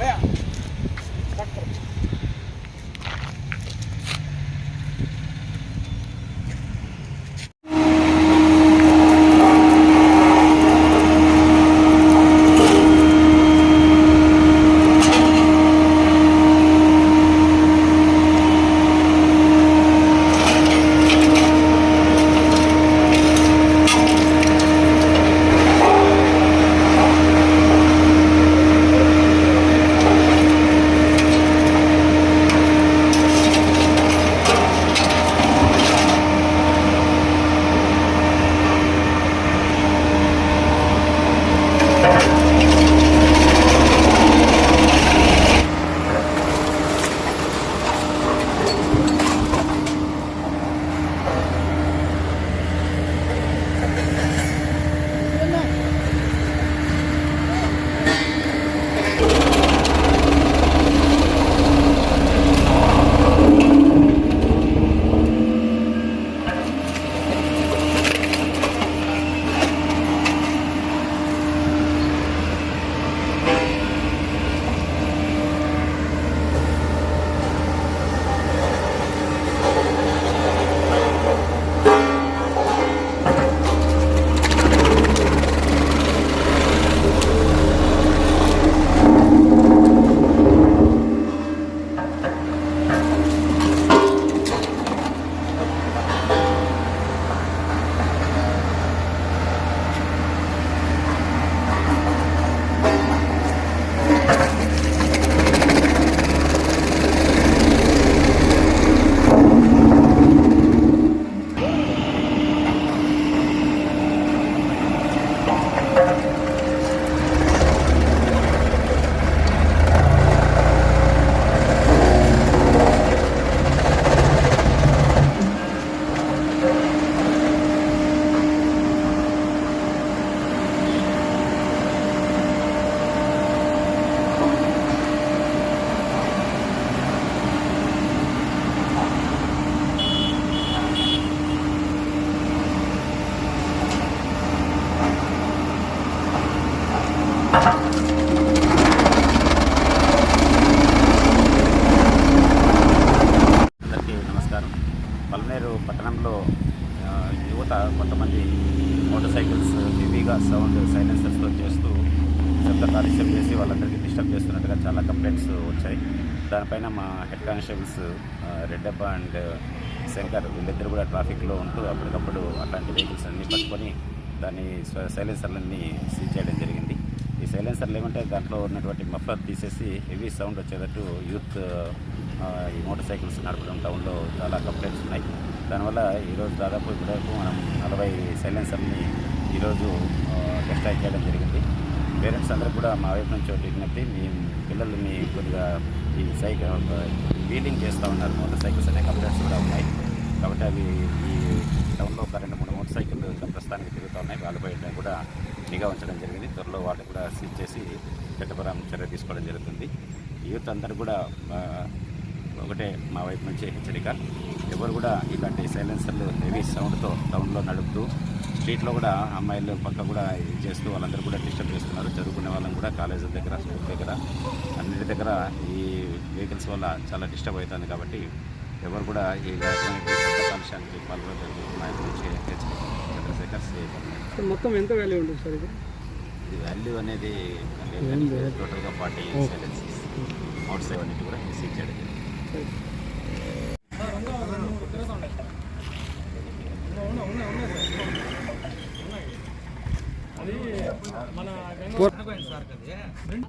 Olha. Tá యువత కొంతమంది motor cycles హెవీగా సౌండ్ సైలెన్సర్స్తో చేస్తూ శబ్ద కాలుష్యం చేసి వాళ్ళందరికీ డిస్టర్బ్ చేస్తున్నట్టుగా చాలా కంప్లైంట్స్ వచ్చాయి. దానిపైన మా head constables Reddappa and Shankar వీళ్ళిద్దరు కూడా ట్రాఫిక్లో ఉంటూ అప్పటికప్పుడు అట్లాంటి వెహికల్స్ అన్నీ పట్టుకొని దాన్ని సైలెన్సర్లన్నీ సీజ్ చేయడం జరిగింది. సైలెన్సర్ సైలెన్సర్లు దాంట్లో ఉన్నటువంటి మఫ్లర్ తీసేసి హెవీ సౌండ్ వచ్చేటట్టు యూత్ ఈ మోటార్ సైకిల్స్ నడపడం టౌన్లో చాలా కంప్లైంట్స్ ఉన్నాయి. దానివల్ల ఈరోజు దాదాపు ఇప్పటివరకు మనం నలభై సైలెన్సర్ని ఈరోజు డిస్ట్రాయ్ చేయడం జరిగింది. పేరెంట్స్ అందరూ కూడా మా వైపు నుంచి ఒకటి విజ్ఞప్తి మీ పిల్లల్ని కొద్దిగా ఈ సైకిల్ వీలింగ్ చేస్తూ ఉన్నారు. మోటార్ సైకిల్స్ అనే కంప్లైంట్స్ కూడా ఉన్నాయి. కాబట్టి అవి ఈ టౌన్లో ఒక రెండు మూడు మోటార్ సైకిల్ ప్రస్తుతానికి తిరుగుతూ ఉన్నాయి. వాళ్ళపై కూడా నిఘా ఉంచడం జరిగింది. త్వరలో వాళ్ళు కూడా సీజ్ చేసి చట్టపరం చర్య తీసుకోవడం జరుగుతుంది. యూత్ అందరూ కూడా ఒకటే మా వైపు నుంచి హెచ్చరిక. ఎవరు కూడా ఇలాంటి సైలెన్సర్లు హెవీ సౌండ్తో టౌన్లో నడుపుతూ స్ట్రీట్లో కూడా అమ్మాయిలు పక్క కూడా ఇది చేస్తూ వాళ్ళందరూ కూడా డిస్టర్బ్ చేస్తున్నారు. చదువుకునే వాళ్ళని కూడా కాలేజీల దగ్గర స్కూల్ దగ్గర. అన్నిటి దగ్గర ఈ వెహికల్స్ వల్ల చాలా డిస్టర్బ్ అవుతుంది కాబట్టి ఎవరు కూడా ఈ రకమైన శబ్ద కాలుష్యానికి మా వైపు నుంచి హెచ్చరిక. సార్ మొత్తం ఎంత వాల్యూ ఉంటుంది సార్ ఇది? ఇది వాల్యూ అనేది టోటల్గా ఫార్టీ అవుట్ సైడ్ అన్నిటి కూడా సీజ్ చేయడం జరిగింది